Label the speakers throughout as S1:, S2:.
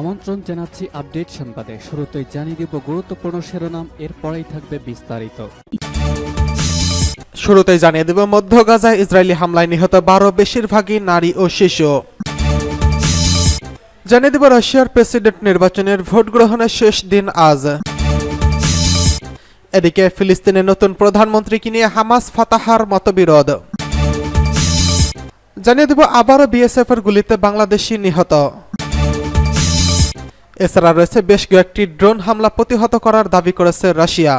S1: আমন্ত্রণ জানাচ্ছি আপডেট সংবাদে। শুরুতেই জানিয়ে দিব গুরুত্বপূর্ণ শিরোনাম, এরপরেই থাকবে বিস্তারিত।
S2: শুরুতেই জানিয়ে দেব মধ্য গাজায় ইসরায়েলি হামলায় নিহত বারো বেশিরভাগই নারী ও শিশু। জানিয়ে দেব রাশিয়ার প্রেসিডেন্ট নির্বাচনের ভোট গ্রহণের শেষ দিন আজ। এদিকে ফিলিস্তিনের নতুন প্রধানমন্ত্রীকে নিয়ে হামাস ফাতাহার মতবিরোধ। জানিয়ে দেব আবারও বিএসএফ এর গুলিতে বাংলাদেশি নিহত। এছাড়া রয়েছে বেশ কয়েকটি ড্রোন হামলা প্রতিহত করার দাবি করেছে রাশিয়া।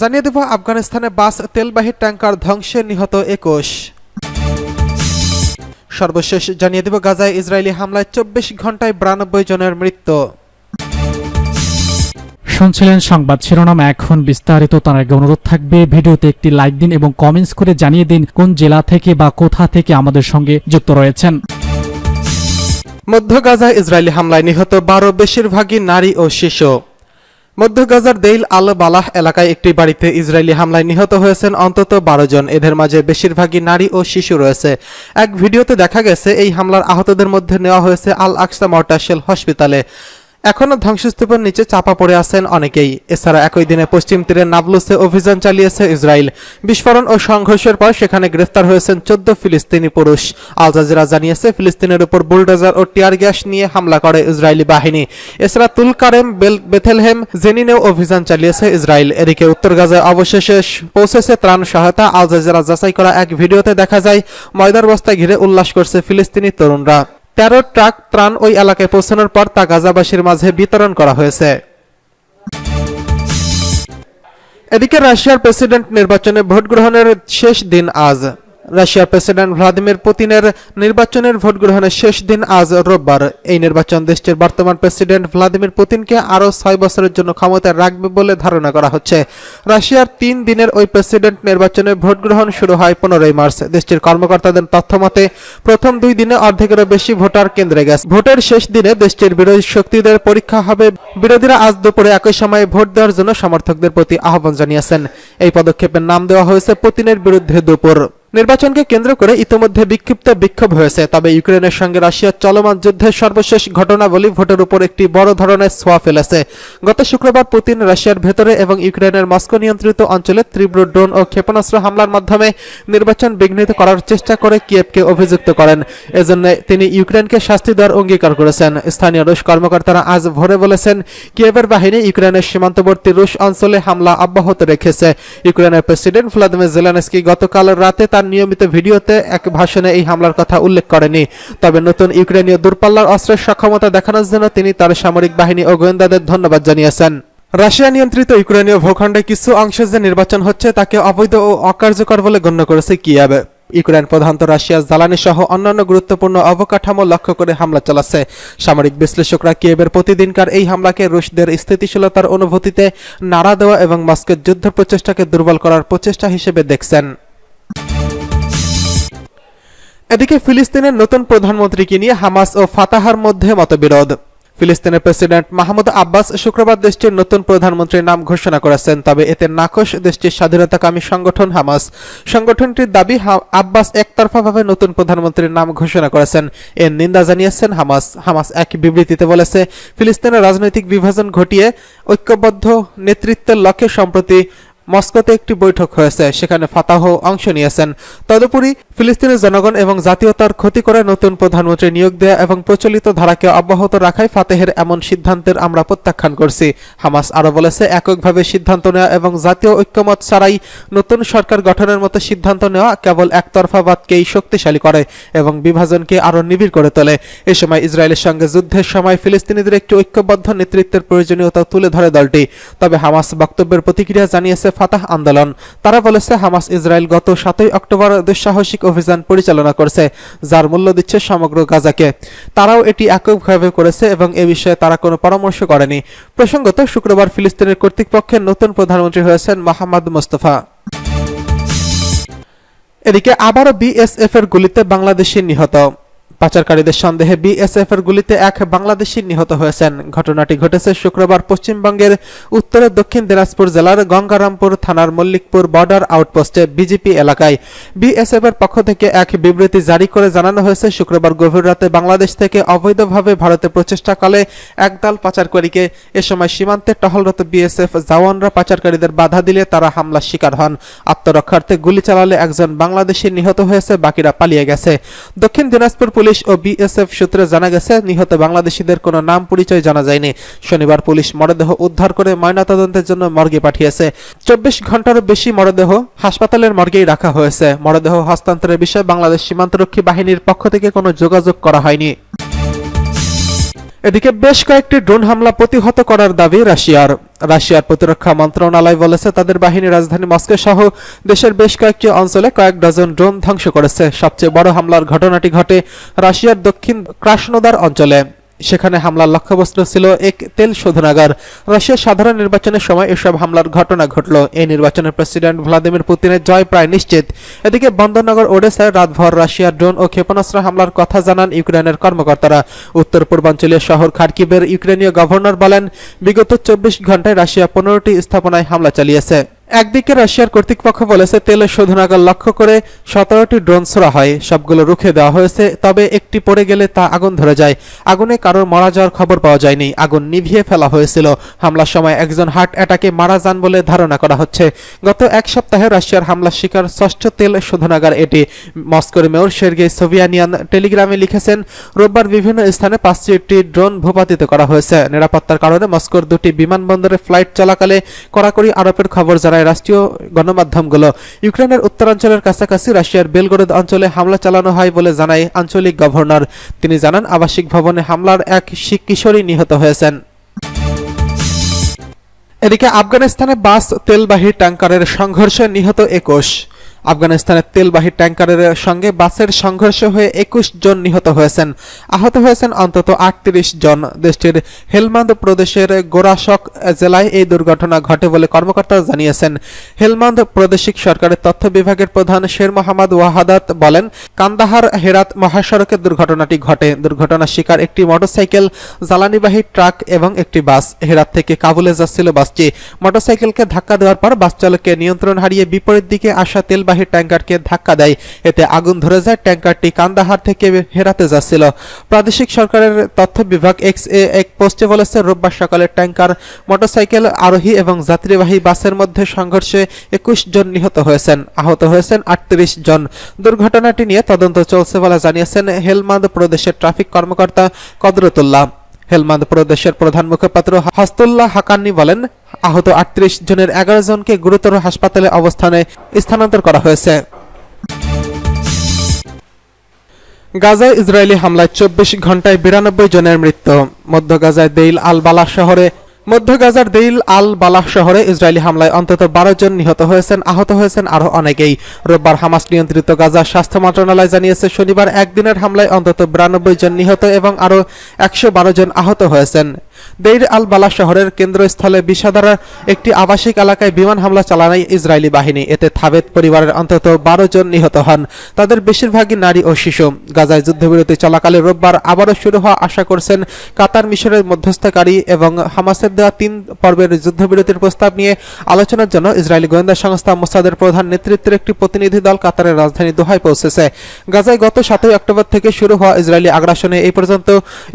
S2: জানিয়ে দেব, আফগানিস্তানে বাস, তেলবাহী ট্যাঙ্কার ধ্বংসে নিহত একুশ। সর্বশেষ জানিয়ে দেব, গাজায় ইসরায়েলি হামলায় চব্বিশ ঘন্টায় বিরানব্বই জনের মৃত্যু।
S3: শুনছিলেন সংবাদ শিরোনাম, এখন বিস্তারিত, তার আগে অনুরোধ থাকবে, ভিডিওতে একটি লাইক দিন এবং কমেন্টস করে জানিয়ে দিন কোন জেলা থেকে বা কোথা থেকে আমাদের সঙ্গে যুক্ত রয়েছেন।
S2: মধ্য গাজায় ইসরায়েলি হামলায় নিহত বারো বেশিরভাগই নারী ও শিশু। মধ্য গাজার দেইল আল বালাহ এলাকায় একটি বাড়িতে ইসরায়েলি হামলায় নিহত হয়েছেন অন্তত বারো জন। এদের মাঝে বেশিরভাগই নারী ও শিশু রয়েছে। এক ভিডিওতে দেখা গেছে, এই হামলার আহতদের মধ্যে নেওয়া হয়েছে আল আকসা মর্টাশেল হসপিটালে। এখনও ধ্বংসস্তূপের নিচে চাপা পড়ে আছেন অনেকেই। এছাড়া একই দিনে পশ্চিম তীরে নাবলুসে অভিযান চালিয়েছে ইসরায়েল। বিস্ফোরণ ও সংঘর্ষের পর সেখানে গ্রেফতার হয়েছেন চোদ্দ ফিলিস্তিনি পুরুষ। আল জাজিরা জানিয়েছে, ফিলিস্তিনের উপর বুলডোজার ও টিয়ার গ্যাস নিয়ে হামলা করে ইসরায়েলি বাহিনী। এছাড়া তুলকারেম, বেল বেথেলহেম, জেনিনেও অভিযান চালিয়েছে ইসরায়েল। এদিকে উত্তর গাজায় অবশেষে পৌঁছেছে ত্রাণ সহায়তা। আল জাজিরা যাচাই করা এক ভিডিওতে দেখা যায়, ময়দার বস্তায় ঘিরে উল্লাস করছে ফিলিস্তিনি তরুণরা। তেরো ট্রাক ত্রাণ ওই এলাকায় পৌঁছানোর পর তা গাজাবাসীর মাঝে বিতরণ করা হয়েছে। এদিকে রাশিয়ার প্রেসিডেন্ট নির্বাচনে ভোট গ্রহণের শেষ দিন আজ। রাশিয়ার প্রেসিডেন্ট ভ্লাদিমির পুতিনের নির্বাচনের ভোট গ্রহণের শেষ দিন আজ রোববার। এই নির্বাচন দেশটির বর্তমান প্রেসিডেন্ট ভ্লাদিমির পুতিনকে আরও ছয় বছরের জন্য ক্ষমতায় রাখবে বলে ধারণা করা হচ্ছে। রাশিয়ার তিন দিনের ওই প্রেসিডেন্ট নির্বাচনের ভোট গ্রহণ শুরু হয় পনেরোই মার্চ। দেশটির কর্মকর্তাদের তথ্যমতে, প্রথম দুই দিনে অর্ধেকেরও বেশি ভোটার কেন্দ্রে গেছে। ভোটের শেষ দিনে দেশটির বিরোধী শক্তিদের পরীক্ষা হবে। বিরোধীরা আজ দুপুরে একই সময়ে ভোট দেওয়ার জন্য সমর্থকদের প্রতি আহ্বান জানিয়েছেন। এই পদক্ষেপের নাম দেওয়া হয়েছে পুতিনের বিরুদ্ধে দুপুর। নির্বাচনকে কেন্দ্র করে ইতোমধ্যে বিক্ষিপ্ত বিক্ষোভ হয়েছে। তবে ইউক্রেনের সঙ্গে রাশিয়ার চলমান যুদ্ধের সর্বশেষ ঘটনাবলী ভোটের উপর একটি বড় ধরনের ছোঁয়া ফেলেছে। গত শুক্রবার পুতিন রাশিয়ার ভেতরে এবং ইউক্রেনের মস্কো নিয়ন্ত্রিত অঞ্চলে তীব্র ড্রোন ও ক্ষেপণাস্ত্র হামলার মাধ্যমে নির্বাচন বিঘ্নিত করার চেষ্টা করে কিয়েভকে অভিযুক্ত করেন। এজন্য তিনি ইউক্রেনকে শাস্তি দেওয়ার অঙ্গীকার করেছেন। স্থানীয় রুশ কর্মকর্তারা আজ ভোরে বলেছেন, কিয়েভের বাহিনী ইউক্রেনের সীমান্তবর্তী রুশ অঞ্চলে হামলা অব্যাহত রেখেছে। ইউক্রেনের প্রেসিডেন্ট ভ্লাদিমির জেলেনস্কি গতকাল রাতে তার নিয়মিত ভিডিওতে এক ভাষণে এই হামলার কথা উল্লেখ করেনি। তবে নতুন ইউক্রেনীয় দূরপাল্লার অস্ত্রের সক্ষমতা দেখানোর জন্য তিনি তার সামরিক বাহিনী ও গোয়েন্দাদের ধন্যবাদ জানিয়েছেন। রাশিয়া নিয়ন্ত্রিত ইউক্রেনীয় ভূখণ্ডে কিছু অংশে যে নির্বাচন হচ্ছে তাকে অবৈধ ও অকার্যকর বলে গণ্য করেছে কিয়াবে ইউক্রেন প্রধানত রাশিয়ার জ্বালানি সহ অন্যান্য গুরুত্বপূর্ণ অবকাঠামো লক্ষ্য করে হামলা চালাচ্ছে। সামরিক বিশ্লেষকরা কিয়েবের প্রতিদিনকার এই হামলাকে রুশদের স্থিতিশীলতার অনুভূতিতে নাড়া দেওয়া এবং মস্কোর যুদ্ধ প্রচেষ্টাকে দুর্বল করার প্রচেষ্টা হিসেবে দেখছেন। এদিকে ফিলিস্তিনের নতুন প্রধানমন্ত্রীকে নিয়ে হামাস ও ফাতাহার মধ্যে মতবিরোধ। ফিলিস্তিনের প্রেসিডেন্ট মাহমুদ আব্বাস শুক্রবার দেশটির নতুন প্রধানমন্ত্রীর নাম ঘোষণা করেছেন, তবে এতে নাকশ দেশটির স্বাধীনতাকামী সংগঠন হামাস। সংগঠনটির দাবি আব্বাস একতরফাভাবে নতুন প্রধানমন্ত্রীর নাম ঘোষণা করেছেন। এর নিন্দা জানিয়েছেন হামাস। হামাস এক বিবৃতিতে বলেছে, ফিলিস্তিনের রাজনৈতিক বিভাজন ঘটিয়ে ঐক্যবদ্ধ নেতৃত্বের লক্ষ্যে সম্প্রতি মস্কোতে একটি বৈঠক হয়েছে, সেখানে ফাতাহ অংশ নিয়েছেন। তদুপরি ফিলিস্তিনের জনগণ এবং জাতীয়তার ক্ষতি করে নতুন প্রধানমন্ত্রী নিয়োগ দেয়া এবং প্রচলিত ধারাকে অব্যাহত রাখায় ফাতেহের এমন সিদ্ধান্তের আমরা প্রত্যাখ্যান করছি। হামাস আরও বলেছে, এককভাবে সিদ্ধান্ত নেওয়া এবং জাতীয় ঐক্যমত ছাড়াই নতুন সরকার গঠনের মতো সিদ্ধান্ত নেওয়া কেবল একতরফাবাদকেই শক্তিশালী করে এবং বিভাজনকে আরও নিবিড় করে তোলে। এ সময় ইসরায়েলের সঙ্গে যুদ্ধের সময় ফিলিস্তিনিদের একটি ঐক্যবদ্ধ নেতৃত্বের প্রয়োজনীয়তা তুলে ধরে দলটি। তবে হামাস বক্তব্যের প্রতিক্রিয়া জানিয়েছে ফাতাহ আন্দোলন। তারা বলেছে, হামাস ইসরায়েল গত সাতই অক্টোবর দুঃসাহসিক অভিযান পরিচালনা করছে, যার মূল্য দিচ্ছে সমগ্র গাজাকে। তারাও এটি এককভাবে করেছে এবং এ বিষয়ে তারা কোনো পরামর্শ করেনি। প্রসঙ্গত, শুক্রবার ফিলিস্তিনের কর্তৃপক্ষের নতুন প্রধানমন্ত্রী হয়েছেন মোহাম্মদ মোস্তফা। এদিকে আবারও বিএসএফ এর গুলিতে বাংলাদেশি নিহত। পাচারকারীদের সন্দেহে বিএসএফ এর গুলিতে এক বাংলাদেশি নিহত হয়েছেন। ঘটনাটি ঘটেছে শুক্রবার পশ্চিমবঙ্গের উত্তরে, দক্ষিণ দিনাজপুর জেলার গঙ্গারামপুর থানার মল্লিকপুর বর্ডার আউটপোস্টে বিজেপি এলাকায়। বিএসএফ এর পক্ষ থেকে এক বিবৃতি জারি করে জানানো হয়েছে, শুক্রবার গভীর রাতে বাংলাদেশ থেকে অবৈধভাবে ভারতে প্রচেষ্টাকালে একদল পাচারকারীকে এ সময় সীমান্তে টহলরত বিএসএফ জওয়ানরা পাচারকারীদের বাধা দিলে তারা হামলার শিকার হন। আত্মরক্ষার্থে গুলি চালালে একজন বাংলাদেশি নিহত হয়েছে, বাকিরা পালিয়ে গেছে। দক্ষিণ দিনাজপুর পুলিশ ও বিএসএফ সূত্রে জানা গেছে, নিহত বাংলাদেশিদের কোনো নাম পরিচয় জানা যায়নি। শনিবার পুলিশ মরদেহ উদ্ধার করে ময়নাতদন্তের জন্য মর্গে পাঠিয়েছে। চব্বিশ ঘণ্টার বেশি মরদেহ হাসপাতালের মর্গেই রাখা হয়েছে। মরদেহ হস্তান্তরের বিষয়ে বাংলাদেশ সীমান্তরক্ষী বাহিনীর পক্ষ থেকে কোনো যোগাযোগ করা হয়নি। এদিকে বেশ কয়েকটি ড্রোন হামলা প্রতিহত করার দাবি রাশিয়ার। রাশিয়ার প্রতিরক্ষা মন্ত্রণালয় বলেছে, তাদের বাহিনী রাজধানী মস্কো সহ দেশের বেশ কয়েকটি অঞ্চলে কয়েক ডজন ড্রোন ধ্বংস করেছে। সবচেয়ে বড় হামলার ঘটনাটি ঘটে রাশিয়ার দক্ষিণ ক্রাসনোদার অঞ্চলে। সেখানে হামলার লক্ষ্যবস্তু ছিল এক তেল শোধনাগার। রাশিয়ার সাধারণ নির্বাচনের সময় এসব হামলার ঘটনা ঘটল। এই নির্বাচনে প্রেসিডেন্ট ভ্লাদিমির পুতিনের জয় প্রায় নিশ্চিত। এদিকে বন্দরনগর ওডেসায় রাতভর রাশিয়ার ড্রোন ও ক্ষেপণাস্ত্র হামলার কথা জানান ইউক্রেনের কর্মকর্তারা। উত্তর পূর্বাঞ্চলীয় শহর খার্কিবের ইউক্রেনীয় গভর্নর বলেন, বিগত চব্বিশ ঘন্টায় রাশিয়া পনেরোটি স্থাপনায় হামলা চালিয়েছে। একদিকে রাশিয়ার কর্তৃপক্ষ বলেছে, তেলের শোধনাগার লক্ষ্য করে সতেরোটি ড্রোন ছোড়া হয়, সবগুলো রুখে দেওয়া হয়েছে, তবে একটি পড়ে গেলে তা আগুন ধরে যায়। আগুনে কারোর মারা যাওয়ার খবর পাওয়া যায়নি, আগুন নিভিয়ে ফেলা হয়েছিল। হামলার সময় একজন হার্ট অ্যাটাকে মারা যান বলে ধারণা করা হচ্ছে। গত এক সপ্তাহে রাশিয়ার হামলার শিকার ষষ্ঠ তেল শোধনাগার এটি। মস্কোর মেয়র সের্গেই সোভিয়ানিয়ান টেলিগ্রামে লিখেছেন, রোববার বিভিন্ন স্থানে পাঁচটি একটি ড্রোন ভূপাতিত করা হয়েছে। নিরাপত্তার কারণে মস্কোর দুটি বিমানবন্দরে ফ্লাইট চলাকালে কড়াকড়ি আরোপের খবর জানায় রাষ্ট্রীয় গণমাধ্যমগুলো। ইউক্রেনের উত্তরাঞ্চলের কাছাকাছি রাশিয়ার বেলগরদ অঞ্চলে হামলা চালানো হয় বলে জানায় আঞ্চলিক গভর্নর। তিনি জানান, আবাসিক ভবনে হামলার এক কিশোরী নিহত হয়েছেন। এদিকে আফগানিস্তানে বাস তেলবাহী ট্যাঙ্কারের সংঘর্ষে নিহত একুশ। আফগানিস্তানের তেলবাহী ট্যাঙ্কারের সঙ্গে বাসের সংঘর্ষ হয়ে একুশ জন নিহত হয়েছেন। আহত হয়েছেন অন্তত আটত্রিশ জন। দেশটির হেলমান্দ প্রদেশের গোরাশক জেলায় এই দুর্ঘটনা ঘটে বলে কর্মকর্তারা জানিয়েছেন। হেলমান্দ প্রাদেশিক সরকারের তথ্য বিভাগের প্রধান শের মোহাম্মদ ওয়াহাদাত বলেন, কান্দাহার হেরাত মহাসড়কে দুর্ঘটনাটি ঘটে। দুর্ঘটনার শিকার একটি মোটরসাইকেল, জ্বালানিবাহী ট্রাক এবং একটি বাস। হেরাত থেকে কাবুলে যাচ্ছিল বাসটি। মোটরসাইকেলকে ধাক্কা দেওয়ার পর বাস চালককে নিয়ন্ত্রণ হারিয়ে বিপরীত দিকে আসা তেলবাহী ট্যাঙ্কারকে ধাক্কা দেয়। এতে আগুন ধরে যায় ট্যাঙ্কারটি কান্দাহার থেকে হেরাতে যাচ্ছিল। প্রাদেশিক সরকারের তথ্য বিভাগ এক্স এ এক পোস্টে বলেছে, রোববার সকালে ট্যাঙ্কার, মোটরসাইকেল, আরোহী এবং যাত্রীবাহী বাসের মধ্যে সংঘর্ষে একুশ জন নিহত হয়েছেন। আহত হয়েছেন আটত্রিশ জন। দুর্ঘটনাটি নিয়ে তদন্ত চলছে বলে জানিয়েছেন হেলমান্দ প্রদেশের ট্রাফিক কর্মকর্তা কদরতুল্লাহ। হেলমান্দ প্রদেশের প্রধান মুখপাত্র হাস্তুল্লাহ হাকান্নি বলেন, আহত আটত্রিশ জনের এগারো জনকে গুরুতর হাসপাতালে অবস্থানে স্থানান্তর করা হয়েছে। গাজায় ইসরায়েলি হামলায় চব্বিশ ঘন্টায় বিরানব্বই জনের মৃত্যু। মধ্য গাজায় দেইল আলবালা শহরে মধ্য গাজার দেইল আল বালাহ শহরে ইসরায়েলি হামলায় অন্তত বারো জন নিহত হয়েছেন, আহত হয়েছেন আরও অনেকেই। রোববার হামাস নিয়ন্ত্রিত গাজার স্বাস্থ্য মন্ত্রণালয় জানিয়েছে, শনিবার একদিনের হামলায় অন্তত বিরানব্বই জন নিহত এবং আরও একশো বারো জন আহত হয়েছেন। দেইর আল বালা শহরের কেন্দ্রস্থলে বিষাদারা একটি আবাসিক এলাকায় বিমান হামলা চালায় ইসরায়েলি বাহিনী, এতে থাবেত পরিবারের অন্তত বারো জন নিহত হন। তাদের বেশিরভাগই নারী ও শিশু। গাজায় যুদ্ধবিরতি চলাকালে রোববার আবারও শুরু হওয়া আশা করছেন কাতার মিশরের মধ্যস্থকারী এবং হামাসের দেওয়া তিন পর্বের যুদ্ধবিরতির প্রস্তাব নিয়ে আলোচনার জন্য ইসরায়েলি গোয়েন্দা সংস্থা মোসাদের প্রধান নেতৃত্বের একটি প্রতিনিধি দল কাতারের রাজধানী দোহায় পৌঁছেছে। গাজায় গত সাতই অক্টোবর থেকে শুরু হওয়া ইসরায়েলি আগ্রাসনে এই পর্যন্ত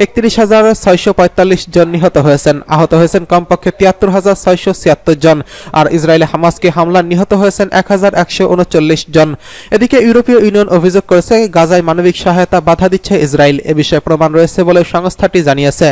S2: একত্রিশ হাজার ছয়শো পঁয়তাল্লিশ জন নিহত হয়েছেন। আহত হয়েছেন কমপক্ষে তিয়াত্তর হাজার ছয়শো ছিয়াত্তর জন আর ইসরায়েলে হামাসকে হামলা নিহত হয়েছেন এক হাজার একশো উনচল্লিশ জন। এদিকে ইউরোপীয় ইউনিয়ন অভিযোগ করেছে, গাজায় মানবিক সহায়তা বাধা দিচ্ছে ইসরায়েল। এ বিষয়ে প্রমাণ রয়েছে বলে সংস্থাটি জানিয়েছে।